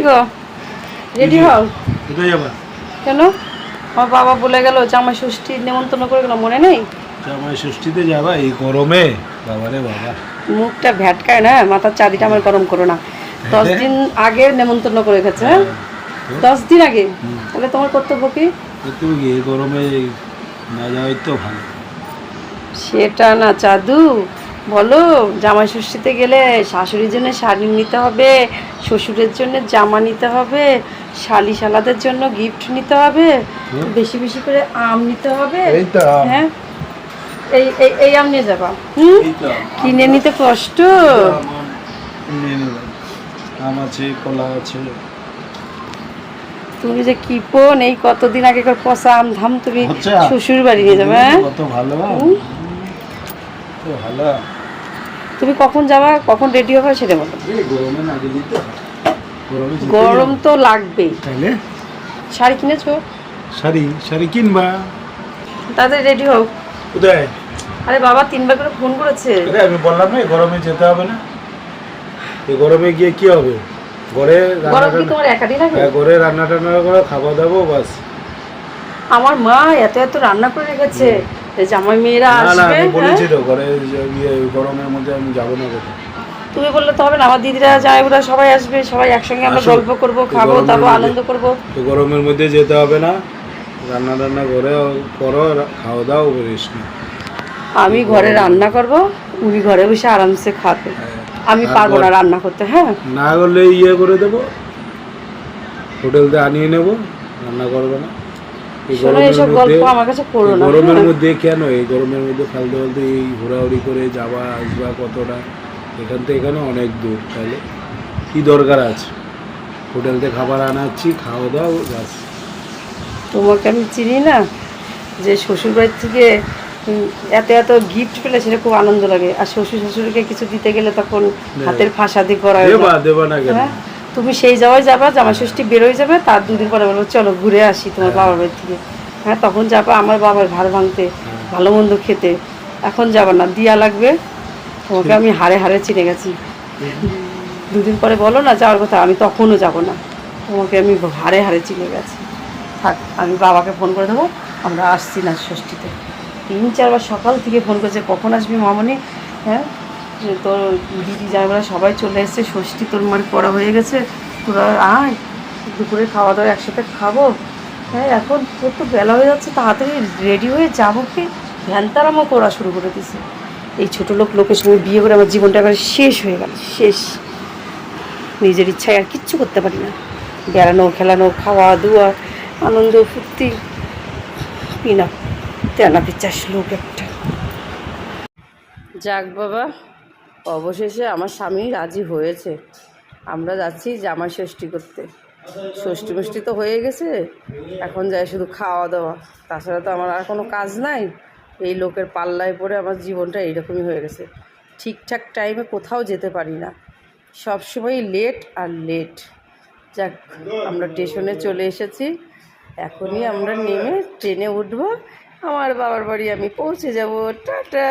কি গো? রেডি হও? কোথায় যাবা? কেন? আমার বাবা বলে গেল জামাই ষষ্ঠী নেমন্তন্ন করে গেল মনে নেই? জামাই ষষ্ঠীতে যাবা এই গরমে? বাবারে বাবা। মুখটা ভ্যাটকায় না মাথার আমার গরম করো না। দশ দিন আগে নেমন্তন্ন করে গেছে হ্যাঁ? দশ দিন আগে? তাহলে তোমার কর্তব্য কি? তুমি এই গরমে না যাওয়াই তো ভালো। সেটা না চাদু। বলো জামাই ষষ্ঠীতে গেলে শাশুড়ির জন্য শাড়ি নিতে হবে শ্বশুরের জন্য জামা নিতে হবে শালি শালাদের জন্য গিফট নিতে হবে বেশি বেশি করে আম নিতে হবে। হ্যাঁ? এই এই এই আম নিয়ে যাবা। হুম? কিনে নিতে কষ্ট? আম আছে কলা আছে। তুমি যে কি পোন এই কতদিন আগে পচা আম ধাম তুমি। শ্বশুর বাড়ি নিয়ে যাবে হ্যাঁ? কত ভালো ভালো। তুমি কখন যাবা কখন রেডি হবে সেটা বলো। গরমে তো লাগবেই। তাইলে? শাড়ি কিনেছো? শাড়ি শাড়ি কিনবা। তাদের রেডি হোক কোথায়? আরে বাবা তিনবার করে ফোন করেছে। আরে আমি বললাম না গরমে যেতে হবে না। এই গরমে গিয়ে কি হবে? ঘরে হ্যাঁ, ঘরে রান্না টান্না করে খাওয়া দাবো বাস। আমার মা এত এত রান্না করে রেখেছে। জামাই মেয়েরা আসবে আমি হ্যাঁ? বলেছি তো ঘরে গরমের মধ্যে আমি যাব না তুমি বললে তো হবে না আমার দিদিরা জামাইবুরা সবাই আসবে সবাই একসঙ্গে আমরা গল্প করব খাব দাবো আনন্দ করব। তো গরমের মধ্যে যেতে হবে না। রান্না টান্না করে করো খাওয়া দাও রেস্ট। আমি ঘরে রান্না করব উনি ঘরে বসে আরামসে খাবে। আমি পারব না রান্না করতে হ্যাঁ? না করলে ইয়ে করে দেবো। হোটেল থেকে আনিয়ে নেব রান্না করবে না। এসব গল্প আমার কাছে করো না। গরমের হ্যাঁ? মধ্যে কেন? এই গরমের মধ্যে ফালতু ফালতু এই ঘোরাঘুরি করে যাওয়া আসবা কতটা? এখান থেকে এখানে অনেক দূর তাহলে? কি দরকার আছে? হোটেল থেকে খাবার আনাচ্ছি খাওয়া দাও ব্যাস। তোমাকে আমি চিনি না যে শ্বশুর বাড়ির থেকে এত এত গিফট পেলে সেটা খুব আনন্দ লাগে। আর শ্বশুর শাশুড়িকে কিছু দিতে গেলে তখন হাতের ফাঁসাদি করা দেবা না কেন? হ্যাঁ? তুমি সেই যাওয়ায় যাবা জামা ষষ্ঠী বেরোয় যাবে তার দুদিন পরে বলব চলো ঘুরে আসি তোমার বাবার বাড়ি থেকে হ্যাঁ তখন যাবা আমার বাবার ভার ভাঙতে ভালো মন্দ খেতে। এখন যাবা না দিয়া লাগবে। তোমাকে আমি হারে হারে চিনে গেছি। দুদিন পরে বলো না যাওয়ার কথা আমি তখনও যাব না। তোমাকে আমি হারে হারে চিনে গেছি। থাক আমি বাবাকে ফোন করে দেবো আমরা আসছি না ষষ্ঠীতে। তিন চারবার সকাল থেকে ফোন করেছে কখন আসবি মামনি? হ্যাঁ তোর দিদি যাইবার সবাই চলে এসছে, ষষ্ঠী তোর মার পড়া হয়ে গেছে, তোরা আয়, দুপুরে খাওয়া দাওয়া একসাথে খাব। হ্যাঁ এখন তোর তো বেলা হয়ে যাচ্ছে, তাড়াতাড়ি রেডি হয়ে যাব কি? ভ্যানতারামও করা শুরু করে দিছে। এই ছোটো লোক, লোকের সঙ্গে বিয়ে করে আমার জীবনটা একবার শেষ হয়ে গেল, শেষ। নিজের ইচ্ছায় আর কিচ্ছু করতে পারি না। বেড়ানো, খেলানো, খাওয়া দাওয়া আনন্দ, ফুর্তি পিনা তেনা পিচাস লোক একটা। যাক বাবা অবশেষে আমার স্বামী রাজি হয়েছে। আমরা যাচ্ছি জামাই ষষ্ঠী করতে। ষষ্ঠী মিষ্টি তো হয়ে গেছে, এখন যাই শুধু খাওয়া দাওয়া তাছাড়া তো আমার আর কোনো কাজ নাই। এই লোকের পাল্লায় পড়ে আমার জীবনটা এইরকমই হয়ে গেছে। ঠিকঠাক টাইমে কোথাও যেতে পারি না। সবসময় লেট আর লেট যাক, আমরা স্টেশনে চলে এসেছি। এখনই আমরা নেমে ট্রেনে উঠবো। আমার বাবার বাড়ি আমি পৌঁছে যাব। টাটা!